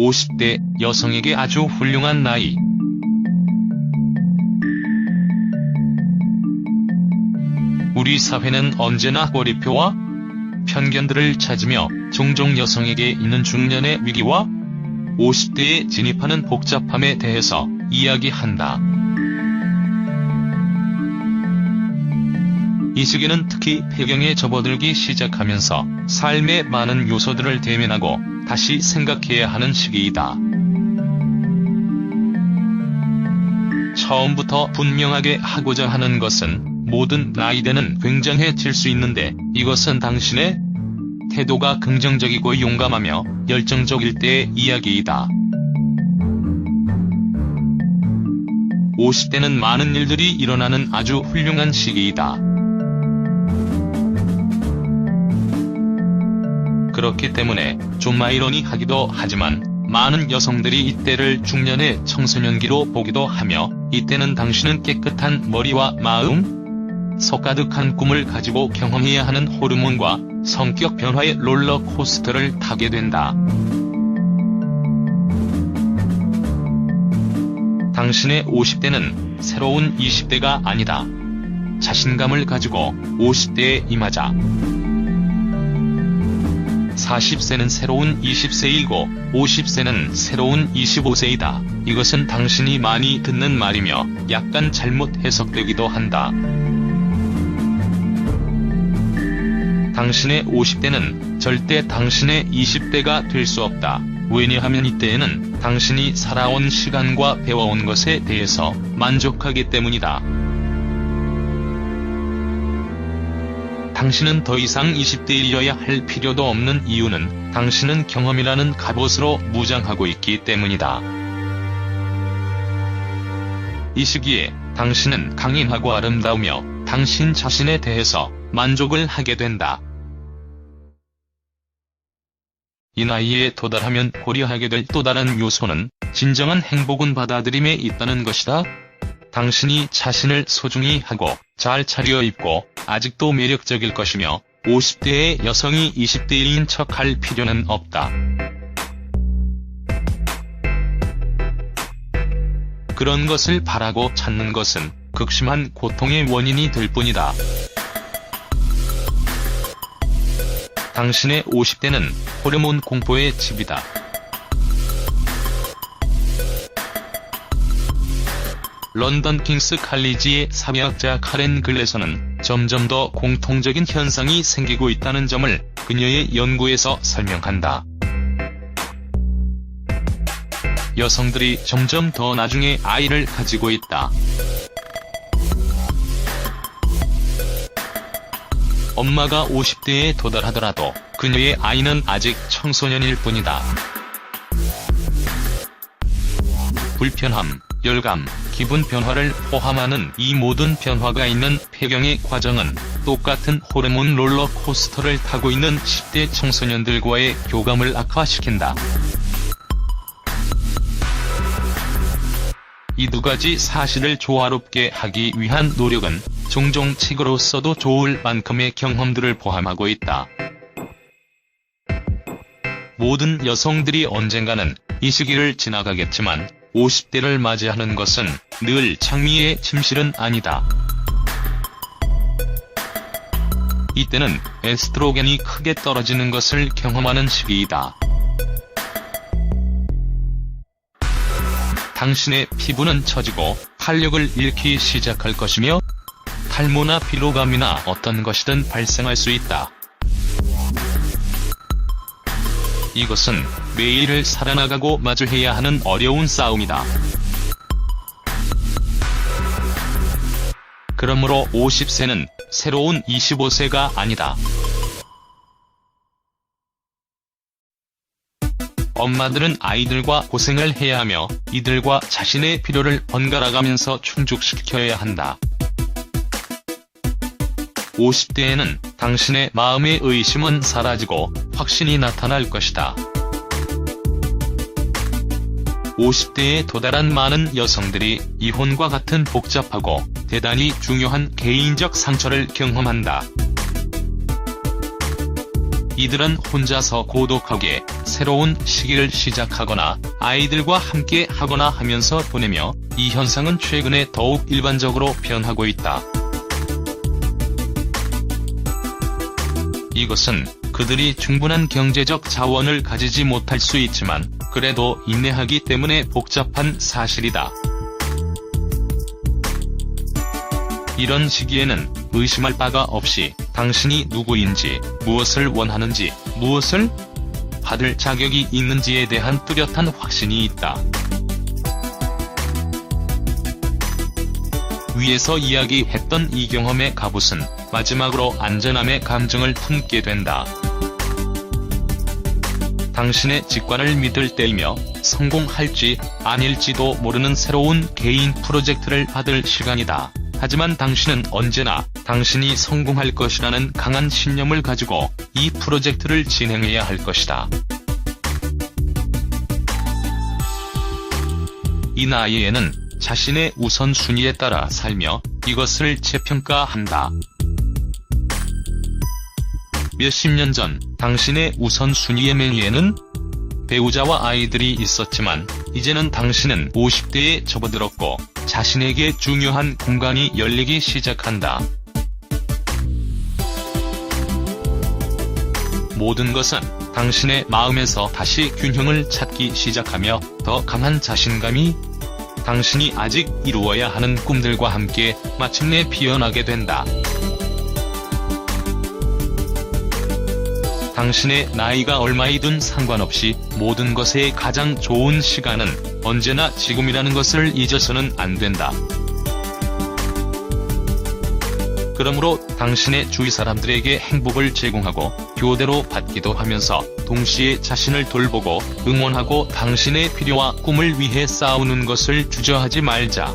50대 여성에게 아주 훌륭한 나이. 우리 사회는 언제나 꼬리표와 편견들을 찾으며 종종 여성에게 있는 중년의 위기와 50대에 진입하는 복잡함에 대해서 이야기한다. 이 시기는 특히 폐경에 접어들기 시작하면서 삶의 많은 요소들을 대면하고 다시 생각해야 하는 시기이다. 처음부터 분명하게 하고자 하는 것은 모든 나이대는 굉장해질 수 있는데 이것은 당신의 태도가 긍정적이고 용감하며 열정적일 때의 이야기이다. 50대는 많은 일들이 일어나는 아주 훌륭한 시기이다. 그렇기 때문에 좀 아이러니하기도 하지만 많은 여성들이 이때를 중년의 청소년기로 보기도 하며 이때는 당신은 깨끗한 머리와 마음, 속 가득한 꿈을 가지고 경험해야 하는 호르몬과 성격 변화의 롤러코스터를 타게 된다. 당신의 50대는 새로운 20대가 아니다. 자신감을 가지고 50대에 임하자. 40세는 새로운 20세이고 50세는 새로운 25세이다. 이것은 당신이 많이 듣는 말이며 약간 잘못 해석되기도 한다. 당신의 50대는 절대 당신의 20대가 될 수 없다. 왜냐하면 이때에는 당신이 살아온 시간과 배워온 것에 대해서 만족하기 때문이다. 당신은 더 이상 20대이려야 할 필요도 없는 이유는 당신은 경험이라는 갑옷으로 무장하고 있기 때문이다. 이 시기에 당신은 강인하고 아름다우며 당신 자신에 대해서 만족을 하게 된다. 이 나이에 도달하면 고려하게 될 또 다른 요소는 진정한 행복은 받아들임에 있다는 것이다. 당신이 자신을 소중히 하고 잘 차려입고 아직도 매력적일 것이며 50대의 여성이 20대인 척 할 필요는 없다. 그런 것을 바라고 찾는 것은 극심한 고통의 원인이 될 뿐이다. 당신의 50대는 호르몬 공포의 집이다. 런던 킹스 칼리지의 사회학자 카렌 글레서는 점점 더 공통적인 현상이 생기고 있다는 점을 그녀의 연구에서 설명한다. 여성들이 점점 더 나중에 아이를 가지고 있다. 엄마가 50대에 도달하더라도 그녀의 아이는 아직 청소년일 뿐이다. 불편함, 열감, 기분 변화를 포함하는 이 모든 변화가 있는 폐경의 과정은 똑같은 호르몬 롤러코스터를 타고 있는 10대 청소년들과의 교감을 악화시킨다. 이 두 가지 사실을 조화롭게 하기 위한 노력은 종종 책으로써도 좋을 만큼의 경험들을 포함하고 있다. 모든 여성들이 언젠가는 이 시기를 지나가겠지만 50대를 맞이하는 것은 늘 장미의 침실은 아니다. 이때는 에스트로겐이 크게 떨어지는 것을 경험하는 시기이다. 당신의 피부는 처지고 활력을 잃기 시작할 것이며 탈모나 피로감이나 어떤 것이든 발생할 수 있다. 이것은 매일을 살아나가고 마주해야 하는 어려운 싸움이다. 그러므로 50세는 새로운 25세가 아니다. 엄마들은 아이들과 고생을 해야 하며 이들과 자신의 필요를 번갈아가면서 충족시켜야 한다. 50대에는 당신의 마음의 의심은 사라지고 확신이 나타날 것이다. 50대에 도달한 많은 여성들이 이혼과 같은 복잡하고 대단히 중요한 개인적 상처를 경험한다. 이들은 혼자서 고독하게 새로운 시기를 시작하거나 아이들과 함께 하거나 하면서 보내며 이 현상은 최근에 더욱 일반적으로 변하고 있다. 이것은 그들이 충분한 경제적 자원을 가지지 못할 수 있지만 그래도 인내하기 때문에 복잡한 사실이다. 이런 시기에는 의심할 바가 없이 당신이 누구인지, 무엇을 원하는지, 무엇을 받을 자격이 있는지에 대한 뚜렷한 확신이 있다. 위에서 이야기했던 이 경험의 갑옷은 마지막으로 안전함의 감정을 품게 된다. 당신의 직관을 믿을 때이며 성공할지 아닐지도 모르는 새로운 개인 프로젝트를 받을 시간이다. 하지만 당신은 언제나 당신이 성공할 것이라는 강한 신념을 가지고 이 프로젝트를 진행해야 할 것이다. 이 나이에는 자신의 우선순위에 따라 살며 이것을 재평가한다. 몇십 년 전 당신의 우선순위의 메뉴에는 배우자와 아이들이 있었지만 이제는 당신은 50대에 접어들었고 자신에게 중요한 공간이 열리기 시작한다. 모든 것은 당신의 마음에서 다시 균형을 찾기 시작하며 더 강한 자신감이 당신이 아직 이루어야 하는 꿈들과 함께 마침내 피어나게 된다. 당신의 나이가 얼마이든 상관없이 모든 것의 가장 좋은 시간은 언제나 지금이라는 것을 잊어서는 안 된다. 그러므로 당신의 주위 사람들에게 행복을 제공하고 교대로 받기도 하면서 동시에 자신을 돌보고 응원하고 당신의 필요와 꿈을 위해 싸우는 것을 주저하지 말자.